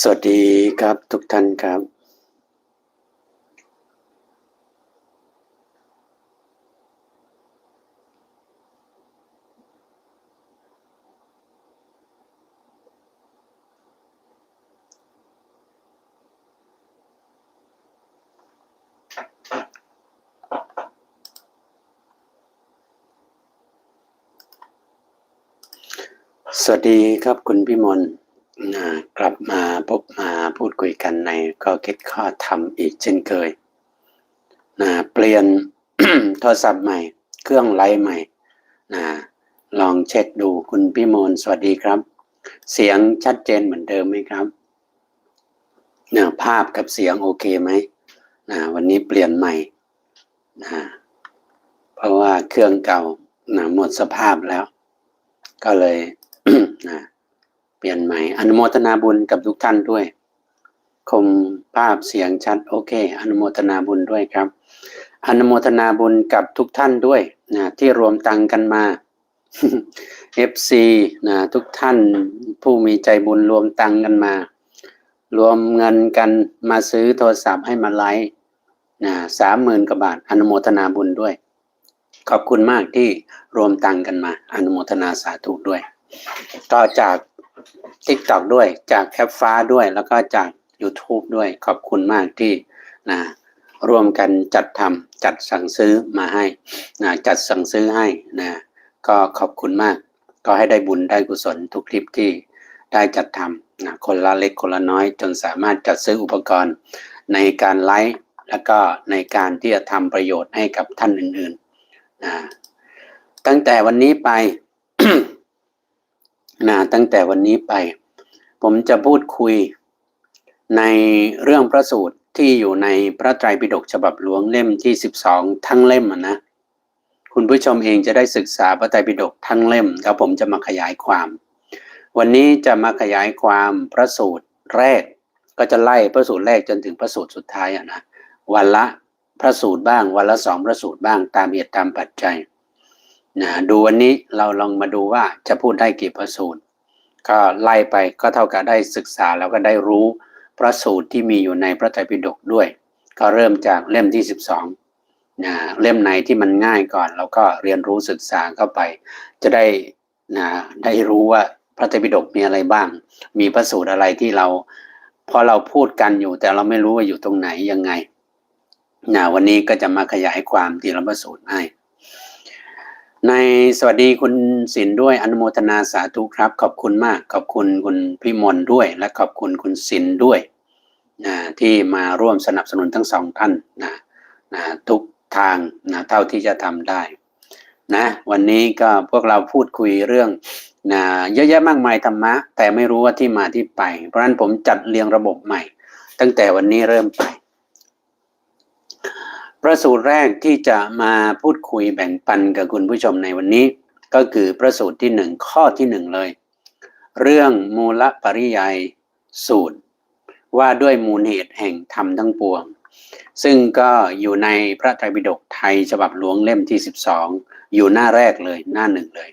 สวัสดีครับทุกท่านครับ สวัสดีครับคุณพิมลน กลับมาพบมาพูดคุยกันในก็คิดข้อทำอีกเช่นเคยนะเปลี่ยนโทรศัพท์ใหม่ เครื่องไลฟ์ใหม่นะลองเช็คดูคุณพิมลสวัสดีครับ เสียงชัดเจนเหมือนเดิมไหมครับนะภาพกับเสียงโอเคไหมนะวันนี้เปลี่ยนใหม่นะเพราะว่าเครื่องเก่านะหมดสภาพแล้ว ก็เลยนะ เปลี่ยนใหม่ อนุโมทนาบุญกับทุกท่านด้วย คมภาพเสียงชัดโอเค อนุโมทนาบุญด้วยครับ อนุโมทนาบุญกับทุกท่านด้วยนะที่รวมตังกันมา FC นะทุกท่านผู้มีใจบุญรวมตังกันมา รวมเงินกันมาซื้อโทรศัพท์ให้มาไลฟ์นะสามหมื่นกว่าบาท อนุโมทนาบุญด้วย ขอบคุณมากที่รวมตังกันมา อนุโมทนาสาธุด้วยก็จาก TikTok ด้วยจากแคปฟ้าด้วยแล้วก็จาก YouTube ด้วยขอบคุณมากที่นะร่วมกันจัดทำจัดสั่งซื้อมาให้นะจัดสั่งซื้อให้นะก็ขอบคุณมาก ก็ให้ได้บุญได้กุศลทุกคลิปที่ได้จัดทำนะคนละเล็กคนละน้อย จนสามารถจัดซื้ออุปกรณ์ในการไลฟ์แล้วก็ในการที่จะทำประโยชน์ให้กับท่านอื่นๆนะตั้งแต่วันนี้ไป นะตั้งแต่วันนี้ไป ผมจะพูดคุยในเรื่องพระสูตรที่อยู่ในพระไตรปิฎกฉบับหลวงเล่มที่ 12 ทั้งเล่มนะคุณผู้ชมเองจะได้ศึกษาพระไตรปิฎกทั้งเล่มแล้วผมจะมาขยายความ วันนี้จะมาขยายความพระสูตรแรก ก็จะไล่พระสูตรแรกจนถึงพระสูตรสุดท้ายอะนะวันละพระสูตรบ้าง วันละสองพระสูตรบ้างตามเหตุตามปัจจัย นะดูวันนี้เราลองมาดูว่าจะพูดได้กี่พระสูตร ก็ไล่ไปก็เท่ากับได้ศึกษาแล้วก็ได้รู้พระสูตรที่มีอยู่ในพระไตรปิฎกด้วย ก็เริ่มจากเล่มที่ 12นะเล่มไหนที่มันง่ายก่อนเราก็เรียนรู้ศึกษาเข้าไป จะได้นะได้รู้ว่าพระไตรปิฎกมีอะไรบ้าง มีพระสูตรอะไรที่เราพอเราพูดกันอยู่ แต่เราไม่รู้ว่าอยู่ตรงไหนยังไงนะวันนี้ก็จะมาขยายความทีละพระสูตรให้ ในสวัสดีคุณสินด้วยอนุโมทนาสาธุครับ ขอบคุณมาก ขอบคุณคุณพิมลด้วย และขอบคุณคุณสินด้วยนะที่มาร่วมสนับสนุนทั้งสองท่านนะนะทุกทางนะเท่าที่จะทำได้นะวันนี้ก็พวกเราพูดคุยเรื่องนะเยอะแยะมากมายธรรมะ แต่ไม่รู้ว่าที่มาที่ไป เพราะฉะนั้นผมจัดเรียงระบบใหม่ ตั้งแต่วันนี้เริ่มไป ระสูตรแรกที่จะมาพูดคุยแบ่งปันกับคุณผู้ชมในวันนี้ ก็คือพระสูตรที่หนึ่งข้อที่หนึ่งเลย เรื่องมูลปริยายสูตร ว่าด้วยมูลเหตุแห่งธรรมทั้งปวง ซึ่งก็อยู่ในพระไตรปิฎกไทยฉบับหลวงเล่มที่ 12 อยู่หน้าแรกเลยหน้าหนึ่งเลย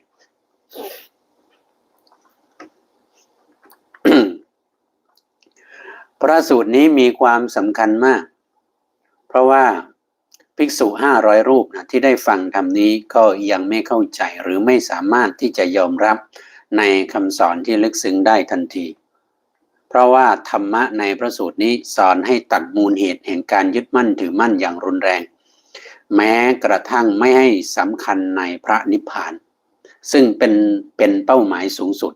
พระสูตรนี้มีความสำคัญมาก เพราะว่า ภิกษุห้าร้อยรูปนะที่ได้ฟังธรรมนี้ก็ยังไม่เข้าใจหรือไม่สามารถที่จะยอมรับในคำสอนที่ลึกซึ้งได้ทันที เพราะว่าธรรมะในพระสูตรนี้สอนให้ตัดมูลเหตุแห่งการยึดมั่นถือมั่นอย่างรุนแรง แม้กระทั่งไม่ให้สำคัญในพระนิพพาน ซึ่งเป็นเป็นเป้าหมายสูงสุด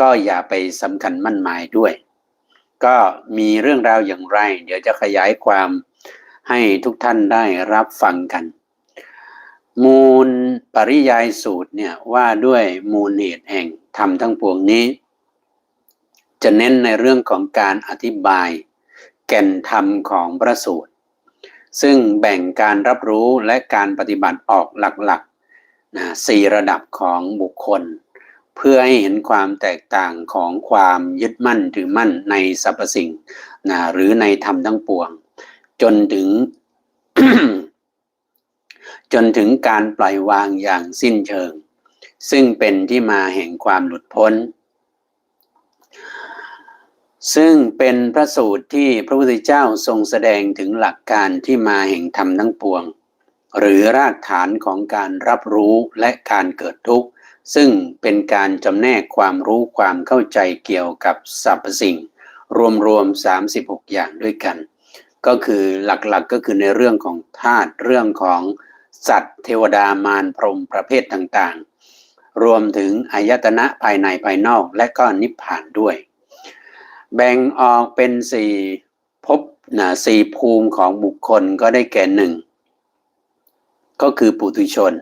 ก็อย่าไปสำคัญมั่นหมายด้วย ก็มีเรื่องราวอย่างไร เดี๋ยวจะขยายความ ให้ทุกท่านได้รับฟังกัน มูลปริยายสูตรเนี่ยว่าด้วยมูลเหตุแห่งธรรมทั้งปวงนี้ จะเน้นในเรื่องของการอธิบาย แก่นธรรมของพระสูตร ซึ่งแบ่งการรับรู้และการปฏิบัติออกหลักๆนะสี่ระดับของบุคคล เพื่อให้เห็นความแตกต่างของความยึดมั่นถือมั่นในสรรพสิ่งนะหรือในธรรมทั้งปวง จนถึง จนถึงการปล่อยวางอย่างสิ้นเชิง ซึ่งเป็นที่มาแห่งความหลุดพ้น ซึ่งเป็นพระสูตรที่พระพุทธเจ้าทรงแสดงถึงหลักการที่มาแห่งธรรมทั้งปวง หรือรากฐานของการรับรู้และการเกิดทุกข์ ซึ่งเป็นการจำแนกความรู้ความเข้าใจเกี่ยวกับสรรพสิ่ง รวมๆ36 อย่างด้วยกัน ก็คือหลักๆกก็คือในเรื่องของธาตุเรื่องของสัตว์เทวดามารพรหมประเภทต่างๆ รวมถึงอายตนะภายในภายนอกและก็นิพพานด้วย แบ่งออกเป็นสี่ภพนะสี่ภูมิของบุคคลก็ได้แก่หนึ่งก็คือปุถุชน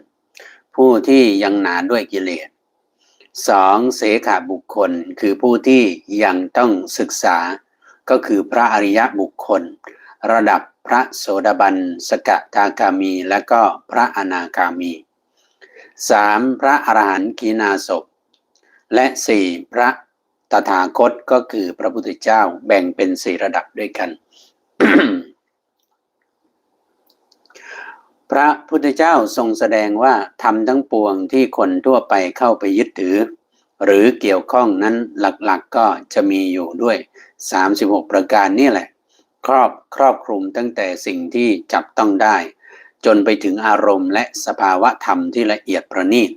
ผู้ที่ยังหนาด้วยกิเลสสองเสขาบุคคลคือผู้ที่ยังต้องศึกษาก็คือพระอริยะบุคคล ระดับพระโสดาบัน สกทาคามี และก็พระอนาคามีสามพระอรหันต์กีนาศพ และสี่พระตถาคตก็คือพระพุทธเจ้าแบ่งเป็นสี่ระดับด้วยกัน พระพุทธเจ้าทรงแสดงว่าทำทั้งปวงที่คนทั่วไปเข้าไปยึดถือ หรือเกี่ยวข้องนั้นหลักๆกก็จะมีอยู่ด้วย 36 ประการนี่แหละ ครอบครอบคลุมตั้งแต่สิ่งที่จับต้องได้ จนไปถึงอารมณ์และสภาวะธรรมที่ละเอียดประณีต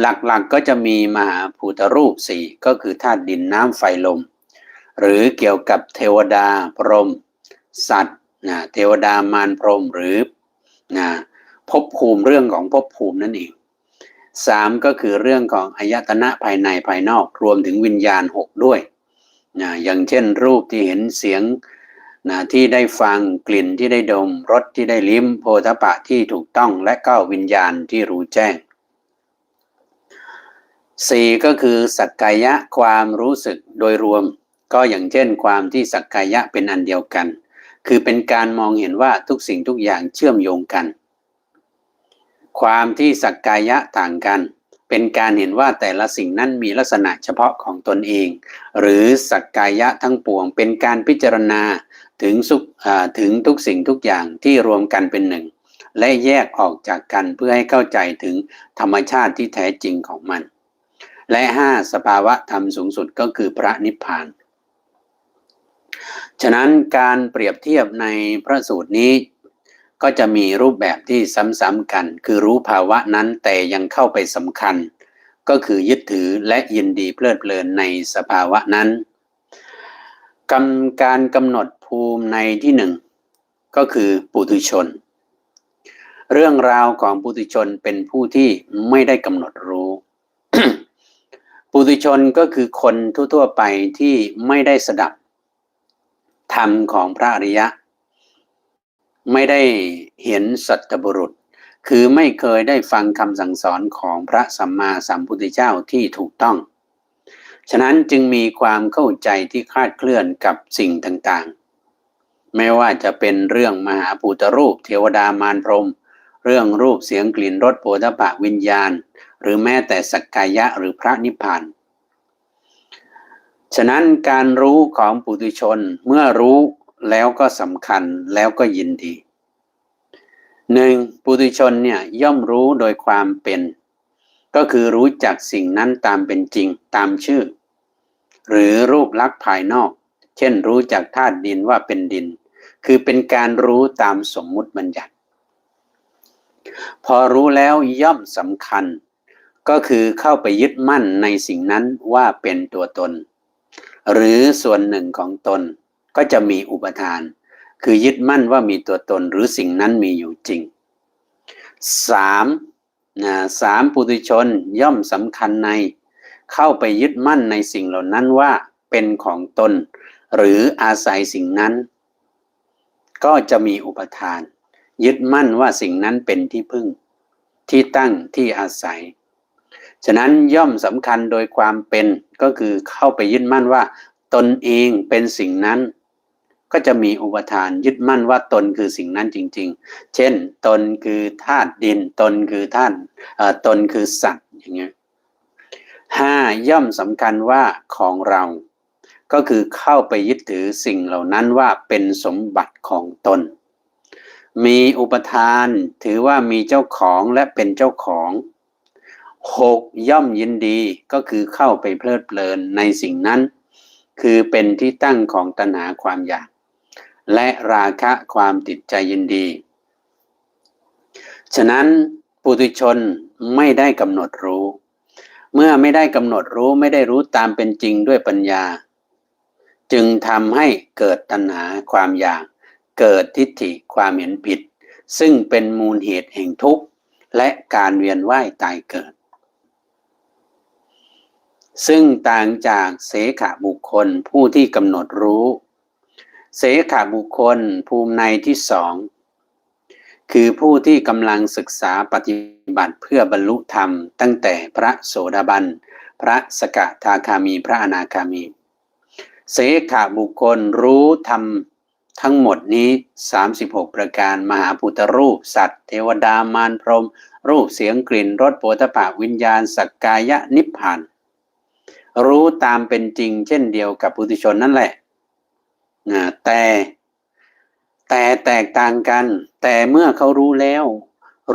หลักๆกก็จะมีมหาภูตรูปสี่ก็คือธาตุดินน้ำไฟลม หรือเกี่ยวกับเทวดาพรหมสัตว์นะเทวดามารพรหมหรือนะภพภูมิเรื่องของภพภูมินั่นเองสามก็คือเรื่องของอายตนะภายในภายนอกรวมถึงวิญญาณหกด้วยนะอย่างเช่นรูปที่เห็นเสียง นะที่ได้ฟังกลิ่นที่ได้ดมรสที่ได้ลิ้มโพธปะที่ถูกต้องและก็วิญญาณที่รู้แจ้งสี่ก็คือสักกายะความรู้สึกโดยรวม ก็อย่างเช่นความที่สักกายะเป็นอันเดียวกัน คือเป็นการมองเห็นว่าทุกสิ่งทุกอย่างเชื่อมโยงกัน ความที่สักกายะต่างกัน เป็นการเห็นว่าแต่ละสิ่งนั้นมีลักษณะเฉพาะของตนเอง หรือสักกายะทั้งปวง เป็นการพิจารณา ถึงสุขถึงทุกสิ่งทุกอย่างที่รวมกันเป็นหนึ่ง และแยกออกจากกันเพื่อให้เข้าใจถึงธรรมชาติที่แท้จริงของมัน และห้าสภาวะธรรมสูงสุดก็คือพระนิพพาน ฉะนั้นการเปรียบเทียบในพระสูตรนี้ ก็จะมีรูปแบบที่ซ้ำๆกัน คือรู้ภาวะนั้นแต่ยังเข้าไปสำคัญ ก็คือยึดถือและยินดีเพลิดเพลินในสภาวะนั้นกำการกำหนด ภูมิในที่หนึ่งก็คือปุถุชน เรื่องราวของปุถุชนเป็นผู้ที่ไม่ได้กำหนดรู้ปุถุชนก็คือคนทั่วๆไปที่ไม่ได้สดับธรรมของพระอริยะ ไม่ได้เห็นสัตบุรุษ คือไม่เคยได้ฟังคำสั่งสอนของพระสัมมาสัมพุทธเจ้าที่ถูกต้อง ฉะนั้นจึงมีความเข้าใจที่คลาดเคลื่อนกับสิ่งต่าง ไม่ว่าจะเป็นเรื่องมหาภูตรูป เทวดามารพรม เรื่องรูปเสียงกลิ่นรสโผฏฐะวิญญาณ หรือแม้แต่สักกายะหรือพระนิพพานฉะนั้นการรู้ของปุถุชนเมื่อรู้แล้วก็สำคัญแล้วก็ยินดีหนึ่งปุถุชนเนี่ยย่อมรู้โดยความเป็น ก็คือรู้จักสิ่งนั้นตามเป็นจริงตามชื่อ หรือรูปลักษณ์ภายนอก เช่นรู้จักธาตุดินว่าเป็นดิน คือเป็นการรู้ตามสมมุติบัญญัติ พอรู้แล้วย่อมสำคัญ ก็คือเข้าไปยึดมั่นในสิ่งนั้นว่าเป็นตัวตน หรือส่วนหนึ่งของตนก็จะมีอุปทาน คือยึดมั่นว่ามีตัวตนหรือสิ่งนั้นมีอยู่จริงสามนะสามปุถุชนย่อมสำคัญใน เข้าไปยึดมั่นในสิ่งเหล่านั้นว่าเป็นของตน หรืออาศัยสิ่งนั้น ก็จะมีอุปทาน ยึดมั่นว่าสิ่งนั้นเป็นที่พึ่ง ที่ตั้งที่อาศัย ฉะนั้นย่อมสำคัญโดยความเป็นก็คือเข้าไปยึดมั่นว่า ตนเองเป็นสิ่งนั้น ก็จะมีอุปทานยึดมั่นว่าตนคือสิ่งนั้นจริง ๆ เช่น ตนคือธาตุดิน ตนคือธาตุตนคือสัตว์อย่างเงี้ยห้าย่อมสำคัญว่าของเรา ก็คือเข้าไปยึดถือสิ่งเหล่านั้นว่าเป็นสมบัติของตน มีอุปทานถือว่ามีเจ้าของและเป็นเจ้าของหกย่อมยินดีก็คือเข้าไปเพลิดเพลินในสิ่งนั้น คือเป็นที่ตั้งของตัณหาความอยาก และราคะความติดใจยินดี ฉะนั้นปุถุชนไม่ได้กำหนดรู้ เมื่อไม่ได้กำหนดรู้ไม่ได้รู้ตามเป็นจริงด้วยปัญญา จึงทำให้เกิดตัณหาความอยาก เกิดทิฏฐิความเห็นผิด ซึ่งเป็นมูลเหตุแห่งทุกข์ และการเวียนว่ายตายเกิด ซึ่งต่างจากเสขบุคคลผู้ที่กำหนดรู้ เสขบุคคลภูมิในที่สองคือผู้ที่กำลังศึกษาปฏิบัติเพื่อบรรลุธรรม ตั้งแต่พระโสดาบัน พระสกทาคามี พระอนาคามี เสขบุคคลรู้ธรรมทั้งหมดนี้ 36 ประการมหาพุทธรูป สัตว์เทวดามารพรม รูปเสียงกลิ่นรสโผฏฐะวิญญาณสักกายะนิพพานรู้ตามเป็นจริงเช่นเดียวกับปุถุชนนั่นแหละนะแต่แต่แตกต่างกัน แต่เมื่อเขารู้แล้ว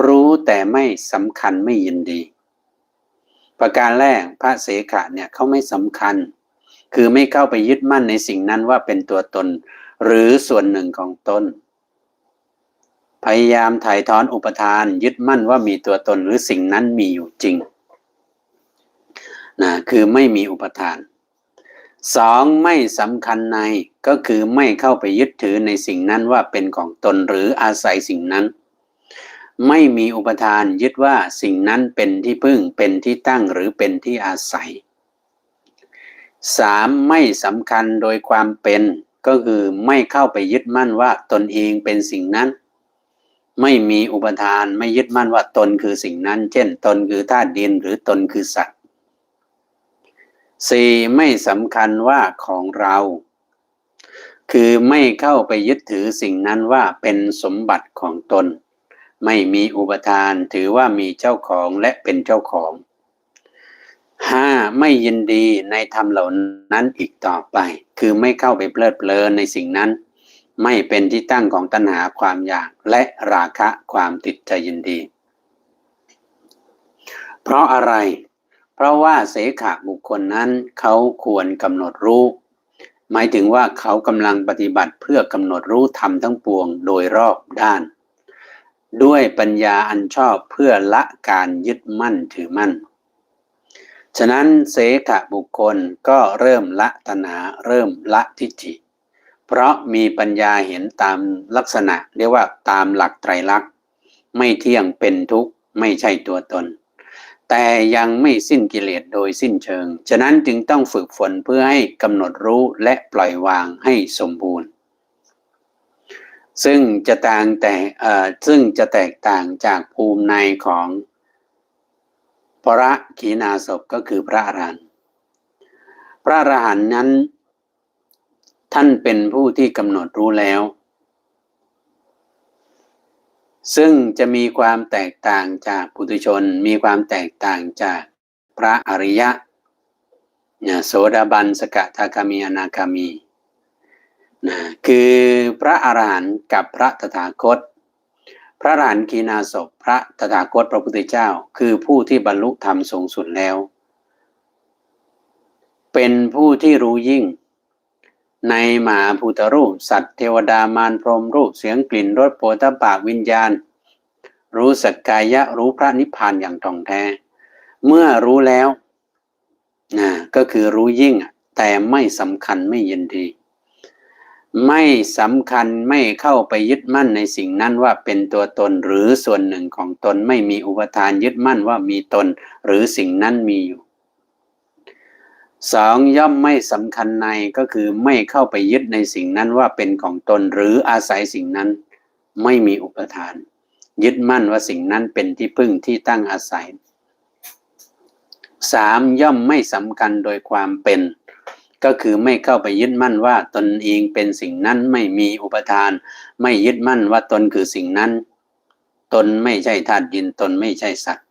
รู้แต่ไม่สำคัญไม่ยินดี ประการแรกพระเสขะเนี่ยเขาไม่สำคัญ คือไม่เข้าไปยึดมั่นในสิ่งนั้นว่าเป็นตัวตน หรือส่วนหนึ่งของตนพยายามถ่ายถอนอุปทาน ยึดมั่นว่ามีตัวตนหรือสิ่งนั้นมีอยู่จริงนะคือไม่มีอุปทานสองไม่สำคัญในก็คือไม่เข้าไปยึดถือในสิ่งนั้นว่าเป็นของตนหรืออาศัยสิ่งนั้น ไม่มีอุปทานยึดว่าสิ่งนั้นเป็นที่พึ่งเป็นที่ตั้งหรือเป็นที่อาศัย สามไม่สำคัญโดยความเป็นก็คือไม่เข้าไปยึดมั่นว่าตนเองเป็นสิ่งนั้น ไม่มีอุปทานไม่ยึดมั่นว่าตนคือสิ่งนั้น เช่น ตนคือธาตุดินหรือตนคือสัตว์สี่ไม่สำคัญว่าของเรา คือไม่เข้าไปยึดถือสิ่งนั้นว่าเป็นสมบัติของตน ไม่มีอุปทานถือว่ามีเจ้าของและเป็นเจ้าของ ห้าไม่ยินดีในธรรมเหล่านั้นอีกต่อไป คือไม่เข้าไปเพลิดเพลินในสิ่งนั้น ไม่เป็นที่ตั้งของตัณหาความอยากและราคะความติดใจยินดี เพราะอะไร เพราะว่าเสขะบุคคลนั้นเขาควรกำหนดรู้หมายถึงว่าเขากำลังปฏิบัติเพื่อกำหนดรู้ธรรมทั้งปวงโดยรอบด้าน ด้วยปัญญาอันชอบเพื่อละการยึดมั่นถือมั่น ฉะนั้นเสขะบุคคลก็เริ่มละตนาเริ่มละทิฏฐิ เพราะมีปัญญาเห็นตามลักษณะ เรียกว่าตามหลักไตรลักษณ์ ไม่เที่ยงเป็นทุกข์ไม่ใช่ตัวตน แต่ยังไม่สิ้นกิเลสโดยสิ้นเชิง ฉะนั้นจึงต้องฝึกฝนเพื่อให้กำหนดรู้และปล่อยวางให้สมบูรณ์ ซึ่งจะต่างแต่ซึ่งจะแตกต่างจากภูมิในของ พระขีณาสพก็คือพระอรหันต์พระอรหันต์นั้น ท่านเป็นผู้ที่กำหนดรู้แล้ว ซึ่งจะมีความแตกต่างจากปุถุชน มีความแตกต่างจากพระอริยะนะโสดาบันสกทาคามีอนาคามีนะคือพระอรหันต์กับพระตถาคต พระอรหันกีนาศพพระตถาคตพระพุทธเจ้า คือผู้ที่บรรลุธรรมสูงสุดแล้ว เป็นผู้ที่รู้ยิ่ง ในหมาภูตรูป สัตว์เทวดามารพรมรูปเสียงกลิ่นรสโปตปากวิญญาณ รู้สักกายะรู้พระนิพพานอย่างตรงแท้ เมื่อรู้แล้วนะก็คือรู้ยิ่งแต่ไม่สำคัญไม่ยินดี ไม่สำคัญไม่เข้าไปยึดมั่นในสิ่งนั้นว่าเป็นตัวตนหรือส่วนหนึ่งของตนไม่มีอุปทานยึดมั่นว่ามีตนหรือสิ่งนั้นมีอยู่สองย่อมไม่สำคัญในก็คือไม่เข้าไปยึดในสิ่งนั้นว่าเป็นของตนหรืออาศัยสิ่งนั้น ไม่มีอุปทาน ยึดมั่นว่าสิ่งนั้นเป็นที่พึ่งที่ตั้งอาศัยสามย่อมไม่สำคัญโดยความเป็น ก็คือไม่เข้าไปยึดมั่นว่าตนเองเป็นสิ่งนั้นไม่มีอุปทาน ไม่ยึดมั่นว่าตนคือสิ่งนั้น ตนไม่ใช่ธาตุดินตนไม่ใช่สัตว์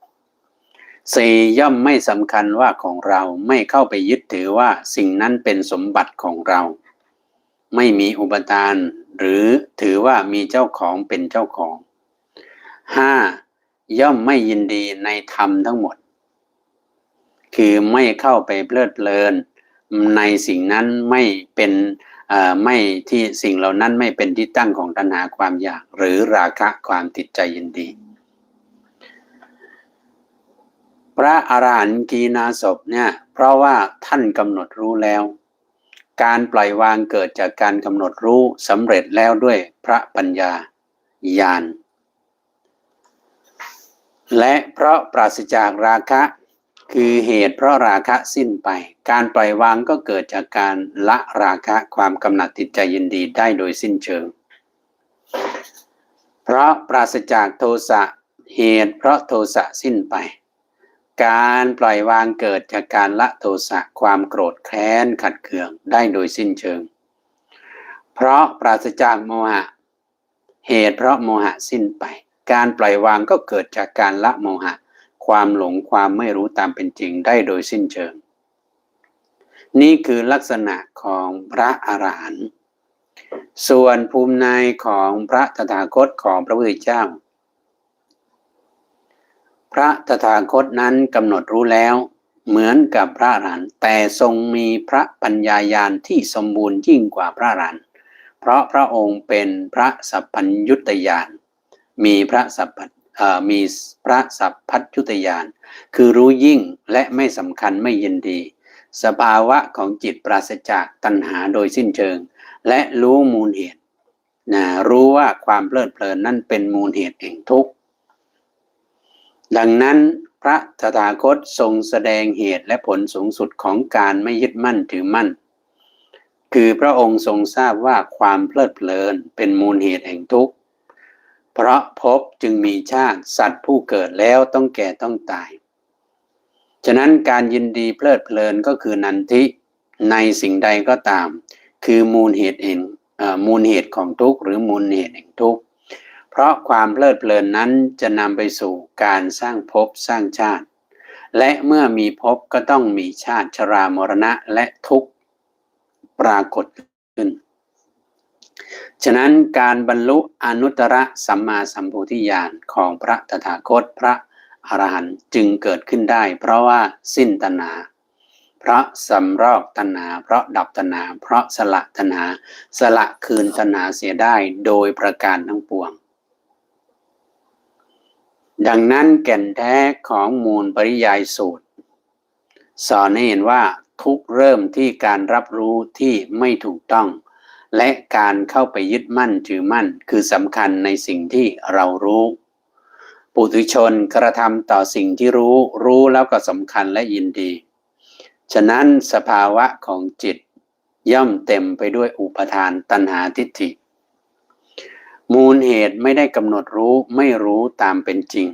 สี่ย่อมไม่สำคัญว่าของเราไม่เข้าไปยึดถือว่าสิ่งนั้นเป็นสมบัติของเรา ไม่มีอุปทาน หรือถือว่ามีเจ้าของเป็นเจ้าของห้าย่อมไม่ยินดีในธรรมทั้งหมด คือไม่เข้าไปเพลิดเพลิน ในสิ่งนั้นไม่เป็นไม่ที่สิ่งเหล่านั้นไม่เป็นที่ตั้งของตัณหาความอยาก หรือราคะความติดใจยินดี พระอรหันต์กีนาศพเนี่ยเพราะว่าท่านกำหนดรู้แล้ว การปล่อยวางเกิดจากการกำหนดรู้สำเร็จแล้วด้วยพระปัญญาญาณและเพราะปราศจากราคะ คือเหตุเพราะราคะสิ้นไป การปล่อยวางก็เกิดจากการละราคะความกำหนัดติดใจยินดีได้โดยสิ้นเชิง เพราะปราศจากโทสะเหตุเพราะโทสะสิ้นไป การปล่อยวางเกิดจากการละโทสะความโกรธแค้นขัดเคืองได้โดยสิ้นเชิง เพราะปราศจากโมหะ เหตุเพราะโมหะสิ้นไป การปล่อยวางก็เกิดจากการละโมหะ ความหลงความไม่รู้ตามเป็นจริงได้โดยสิ้นเชิง นี่คือลักษณะของพระอรหันต์ส่วนภูมิในของพระตถาคตของพระพุทธเจ้า พระตถาคตนั้นกำหนดรู้แล้ว เหมือนกับพระอรหันต์แต่ทรงมีพระปัญญาญาณที่สมบูรณ์ยิ่งกว่าพระอรหันต์เพราะพระองค์เป็นพระสัพพัญยุตยานมีพระสัพพ มีพระสัพพัญยุตยาน คือรู้ยิ่งและไม่สำคัญไม่ยินดี สภาวะของจิตปราศจากตัณหาโดยสิ้นเชิง และรู้มูลเหตุนะรู้ว่าความเพลิดเพลินนั่นเป็นมูลเหตุแห่งทุกข์ดังนั้นพระตถาคตทรงแสดงเหตุและผลสูงสุดของการไม่ยึดมั่นถือมั่น คือพระองค์ทรงทราบว่าความเพลิดเพลินเป็นมูลเหตุแห่งทุกข์ เพราะพบจึงมีชาติสัตว์ผู้เกิดแล้วต้องแก่ต้องตาย ฉะนั้นการยินดีเพลิดเพลินก็คือนันทิในสิ่งใดก็ตาม คือมูลเหตุเองมูลเหตุของทุกข์หรือมูลเหตุแห่งทุกข์เพราะความเพลิดเพลินนั้นจะนำไปสู่การสร้างภพสร้างชาติ และเมื่อมีภพก็ต้องมีชาติชรามรณะและทุกข์ปรากฏขึ้น ฉะนั้นการบรรลุอนุตตรสัมมาสัมโพธิญาณของพระตถาคตพระอรหันต์จึงเกิดขึ้นได้ เพราะว่าสิ้นตัณหาเพราะสำรอกตัณหา เพราะดับตัณหา เพราะสละตัณหา สละคืนตัณหาเสียได้โดยประการทั้งปวง ดังนั้นแก่นแท้ของมูลปริยายสูตร สอนให้เห็นว่าทุกเริ่มที่การรับรู้ที่ไม่ถูกต้อง และการเข้าไปยึดมั่นถือมั่นคือสำคัญในสิ่งที่เรารู้ปุถุชนกระทำต่อสิ่งที่รู้รู้แล้วก็สำคัญและยินดี ฉะนั้นสภาวะของจิตย่อมเต็มไปด้วยอุปทานตัณหาทิฏฐิ มูลเหตุไม่ได้กำหนดรู้ไม่รู้ตามเป็นจริง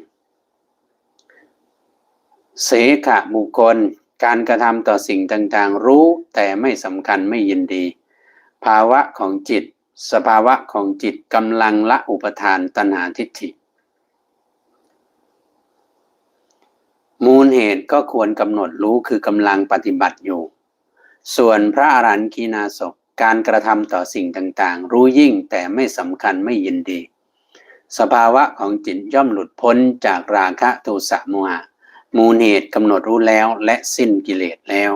เสขะบุคคลการกระทำต่อสิ่งต่างๆ รู้แต่ไม่สำคัญไม่ยินดี ภาวะของจิต สภาวะของจิตกำลังละอุปทานตัณหาทิฏฐิ มูลเหตุก็ควรกำหนดรู้คือกำลังปฏิบัติอยู่ ส่วนพระอรันคีนาศการกระทำต่อสิ่งต่างๆ รู้ยิ่งแต่ไม่สำคัญไม่ยินดี สภาวะของจิตย่อมหลุดพ้นจากราคะโทสะโมหะมูลเหตุกำหนดรู้แล้วและสิ้นกิเลสแล้ว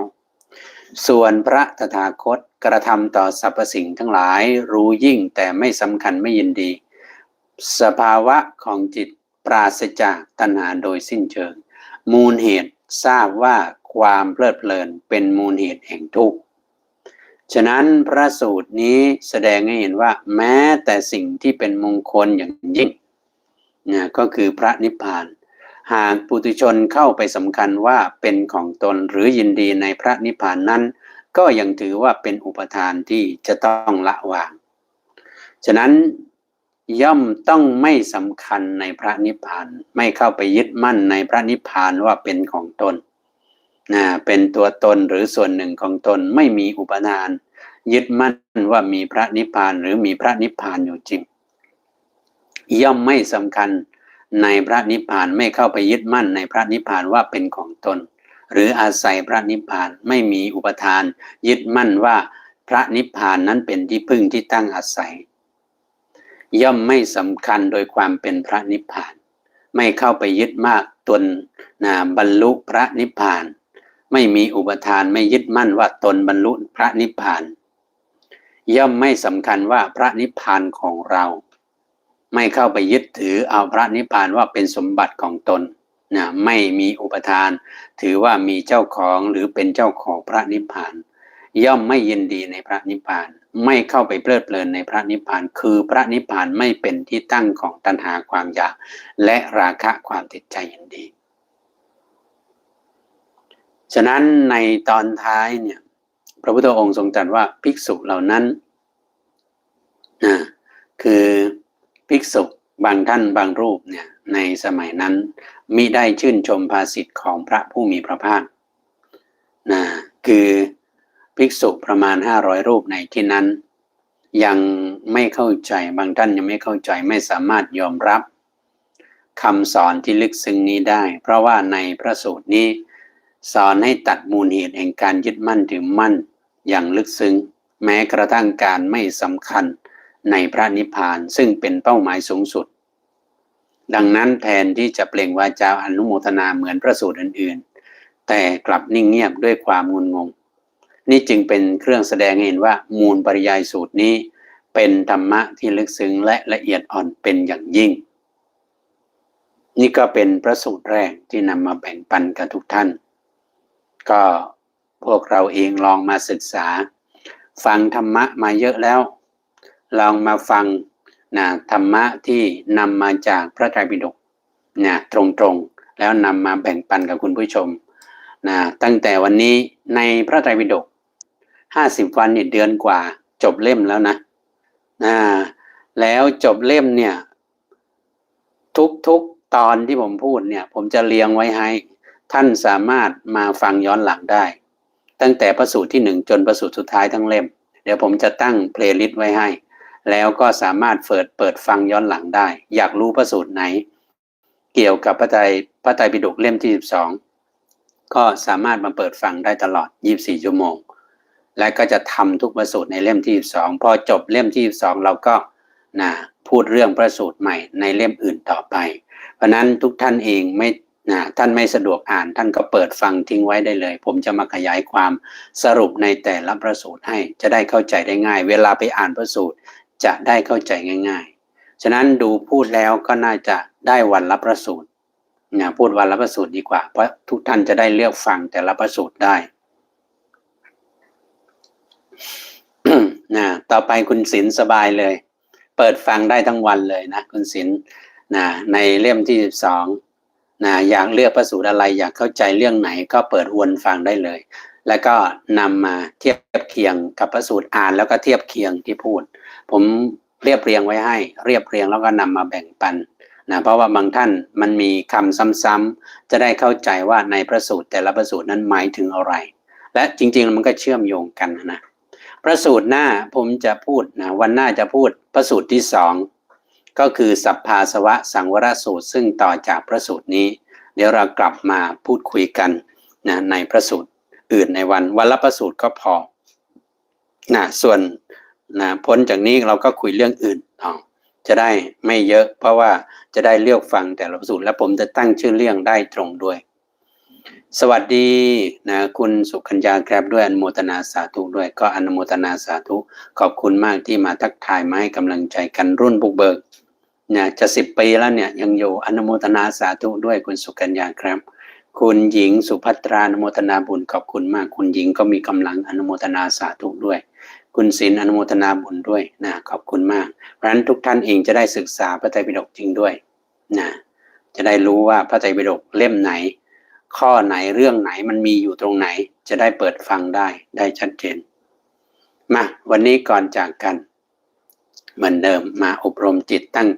ส่วนพระตถาคต กระทำต่อสรรพสิ่งทั้งหลายรู้ยิ่งแต่ไม่สำคัญไม่ยินดี สภาวะของจิตปราศจากตัณหาโดยสิ้นเชิง มูลเหตุทราบว่าความเพลิดเพลินเป็นมูลเหตุแห่งทุกข์ฉะนั้นพระสูตรนี้แสดงให้เห็นว่า แม้แต่สิ่งที่เป็นมงคลอย่างยิ่งนะก็คือพระนิพพาน หากปุถุชนเข้าไปสำคัญว่าเป็นของตนหรือยินดีในพระนิพพานนั้น ก็ยังถือว่าเป็นอุปทานที่จะต้องละวาง ฉะนั้นย่อมต้องไม่สำคัญในพระนิพพานไม่เข้าไปยึดมั่นในพระนิพพานว่าเป็นของตนนะเป็นตัวตนหรือส่วนหนึ่งของตนไม่มีอุปทาน ยึดมั่นว่ามีพระนิพพานหรือมีพระนิพพานอยู่จริง ย่อมไม่สำคัญในพระนิพพานไม่เข้าไปยึดมั่นในพระนิพพานว่าเป็นของตน หรืออาศัยพระนิพพานไม่มีอุปทาน ยึดมั่นว่าพระนิพพานนั้นเป็นที่พึ่งที่ตั้งอาศัย ย่อมไม่สำคัญโดยความเป็นพระนิพพาน ไม่เข้าไปยึดมากตนนะบรรลุพระนิพพาน ไม่มีอุปทานไม่ยึดมั่นว่าตนบรรลุพระนิพพาน ย่อมไม่สำคัญว่าพระนิพพานของเรา ไม่เข้าไปยึดถือเอาพระนิพพานว่าเป็นสมบัติของตน นะไม่มีอุปทาน ถือว่ามีเจ้าของหรือเป็นเจ้าของพระนิพพาน ย่อมไม่ยินดีในพระนิพพาน ไม่เข้าไปเพลิดเพลินในพระนิพพาน คือพระนิพพานไม่เป็นที่ตั้งของตัณหาความอยาก และราคะความติดใจยินดี ฉะนั้นในตอนท้ายเนี่ยพระพุทธองค์ทรงตรัสว่าภิกษุเหล่านั้นนะคือภิกษุบางท่านบางรูปเนี่ย ในสมัยนั้นมิได้ชื่นชมภาสิทธิ์ของพระผู้มีพระภาคนะคือภิกษุประมาณห้าร้อยรูปในที่นั้น ยังไม่เข้าใจบางท่านยังไม่เข้าใจไม่สามารถยอมรับคำสอนที่ลึกซึ้งนี้ได้ เพราะว่าในพระสูตรนี้ สอนให้ตัดมูลเหตุแห่งการยึดมั่นถือมั่นอย่างลึกซึ้ง แม้กระทั่งการไม่สำคัญในพระนิพพานซึ่งเป็นเป้าหมายสูงสุด ดังนั้นแทนที่จะเปล่งวาจาอนุโมทนาเหมือนพระสูตรอื่นๆ แต่กลับนิ่งเงียบด้วยความงุนงง นี่จึงเป็นเครื่องแสดงเห็นว่ามูลปริยายสูตรนี้ เป็นธรรมะที่ลึกซึ้งและละเอียดอ่อนเป็นอย่างยิ่ง นี่ก็เป็นพระสูตรแรกที่นำมาแบ่งปันกับทุกท่าน ก็พวกเราเองลองมาศึกษา ฟังธรรมะมาเยอะแล้ว ลองมาฟัง นะธรรมะที่นำมาจากพระไตรปิฎกนะตรงๆ แล้วนำมาแบ่งปันกับคุณผู้ชมนะตั้งแต่วันนี้ในพระไตรปิฎกห้าสิบวันเนี่ยเดือนกว่าจบเล่มแล้วนะนะแล้วจบเล่มเนี่ยทุกๆตอนที่ผมพูดเนี่ยผมจะเรียงไว้ให้ท่านสามารถมาฟังย้อนหลังได้ ตั้งแต่ประสูตรที่หนึ่งจนประสูตรสุดท้ายทั้งเล่ม เดี๋ยวผมจะตั้งเพลย์ลิสต์ไว้ให้ แล้วก็สามารถเปิดเปิดฟังย้อนหลังได้ อยากรู้พระสูตรไหน เกี่ยวกับพระไตรพระไตรปิฎกเล่มที่ 12 ก็สามารถมาเปิดฟังได้ตลอด 24 ชั่วโมง และก็จะทำทุกพระสูตรในเล่มที่ 12 พอจบเล่มที่ 12 เราก็นะพูดเรื่องพระสูตรใหม่ในเล่มอื่นต่อไป เพราะนั้นทุกท่านเองไม่นะท่านไม่สะดวกอ่านท่านก็เปิดฟังทิ้งไว้ได้เลย ผมจะมาขยายความสรุปในแต่ละพระสูตรให้จะได้เข้าใจได้ง่าย เวลาไปอ่านพระสูตร จะได้เข้าใจง่าย ๆ ฉะนั้นดูพูดแล้วก็น่าจะได้วันละประสูตรนะพูดวันละประสูตรดีกว่า เพราะทุกท่านจะได้เลือกฟังแต่ละประสูตรได้นะต่อไปคุณศิลสบายเลย เปิดฟังได้ทั้งวันเลยนะคุณศิลนะในเล่มที่สิบสองนะอยากเลือกประสูตรอะไร อยากเข้าใจเรื่องไหน ก็เปิดวนฟังได้เลย แล้วก็นำมาเทียบเคียงกับประสูตรอ่านแล้วก็เทียบเคียงที่พูด ผมเรียบเรียงไว้ให้ เรียบเรียงแล้วก็นำมาแบ่งปันนะเพราะว่าบางท่านมันมีคำซ้ำๆจะได้เข้าใจว่าในพระสูตรแต่ละพระสูตรนั้นหมายถึงอะไร และจริงๆมันก็เชื่อมโยงกันนะพระสูตรหน้าผมจะพูดนะวันหน้าจะพูดพระสูตรที่สองก็คือสัพพาสวะสังวรสูตร ซึ่งต่อจากพระสูตรนี้ เดี๋ยวเรากลับมาพูดคุยกันนะในพระสูตรอื่นในวันวันละพระสูตรก็พอนะส่วน นะพ้นจากนี้เราก็คุยเรื่องอื่นอ๋อจะได้ไม่เยอะ เพราะว่าจะได้เลือกฟังแต่ละสูตรและผมจะตั้งชื่อเรื่องได้ตรงด้วย สวัสดีนะคุณสุขัญญาครับด้วยอนโมทนาสาธุด้วยก็อนโมทนาสาธุขอบคุณมากที่มาทักทายมาให้กำลังใจกันรุ่นบุกเบิกนะจะสิบปีแล้วเนี่ยยังอยู่อนโมทนาสาธุด้วยคุณสุกัญญาครับ คุณหญิงสุภัตราอนโมทนาบุญขอบคุณมาก คุณหญิงก็มีกำลังอนุโมทนาสาธุด้วย คุณศิลอนุโมทนาบุญด้วยนะขอบคุณมาก เพราะฉะนั้นทุกท่านเองจะได้ศึกษาพระไตรปิฎกจริงด้วยนะจะได้รู้ว่าพระไตรปิฎกเล่มไหน ข้อไหนเรื่องไหนมันมีอยู่ตรงไหน จะได้เปิดฟังได้ได้ชัดเจน มาวันนี้ก่อนจากกัน เหมือนเดิมมาอบรมจิตตั้ง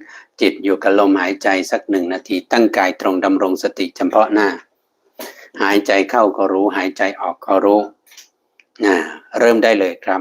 จิตอยู่กับลมหายใจสักหนึ่งนาที ตั้งกายตรงดำรงสติเฉพาะหน้า หายใจเข้าก็รู้ หายใจออกก็รู้นะเริ่มได้เลยครับ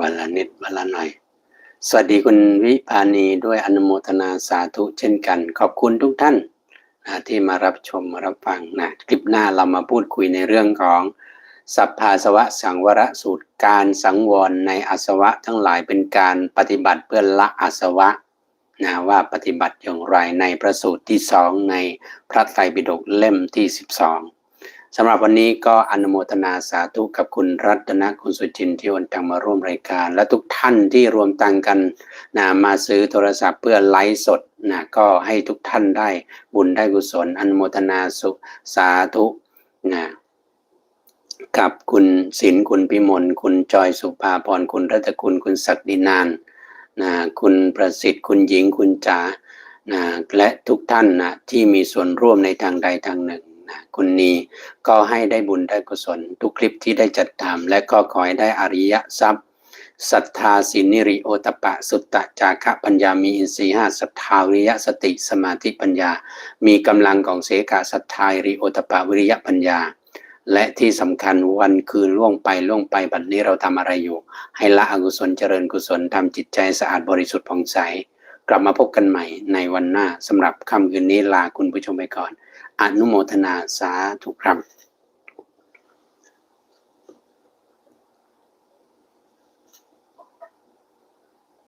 วันละนิดวันละหน่อย สวัสดีคุณวิพานีด้วยอนุโมทนาสาธุเช่นกัน ขอบคุณทุกท่านนะที่มารับชมมารับฟังนะคลิปหน้าเรามาพูดคุยในเรื่องของ สัพพาสวะสังวรสูตรการสังวรในอาสวะทั้งหลายเป็นการปฏิบัติเพื่อละอาสวะนะว่าปฏิบัติอย่างไรในพระสูตรที่สองในพระไตรปิฎกเล่มที่สิบสอง สำหรับวันนี้ก็อนุโมทนาสาธุกับคุณรัตนคุณสุจินที่โอนตังมาร่วมรายการ และทุกท่านที่รวมตังกันนะมาซื้อโทรศัพท์เพื่อไลฟ์สดนะก็ให้ทุกท่านได้บุญได้กุศลอนุโมทนาสุสาธุนะกับคุณศิลป์คุณพิมลคุณจอยสุภาพรคุณรัตคุณคุณศักดินานนะคุณประสิทธิ์คุณหญิงคุณจ๋านะและทุกท่านนะที่มีส่วนร่วมในทางใดทางหนึ่ง นะคุณนีก็ให้ได้บุญได้กุศล ทุกคลิปที่ได้จัดทำและก็ขอให้ได้อริยทรัพย์ศรัทธาสินิริโอตปะ สุตตะจาคะปัญญามีอินทรีห้าศรัทธาวิริยะสติสมาธิปัญญา มีกำลังของเสกาศรัทธาริโอตปะวิริยะปัญญา และที่สำคัญวันคืนล่วงไปล่วงไปบัดนี้เราทำอะไรอยู่ ให้ละอกุศลเจริญกุศลทำจิตใจสะอาดบริสุทธิ์ผ่องใส กลับมาพบกันใหม่ในวันหน้าสำหรับค่ำคืนนี้ลาคุณผู้ชมไปก่อน อนุโมทนาสาธุครับ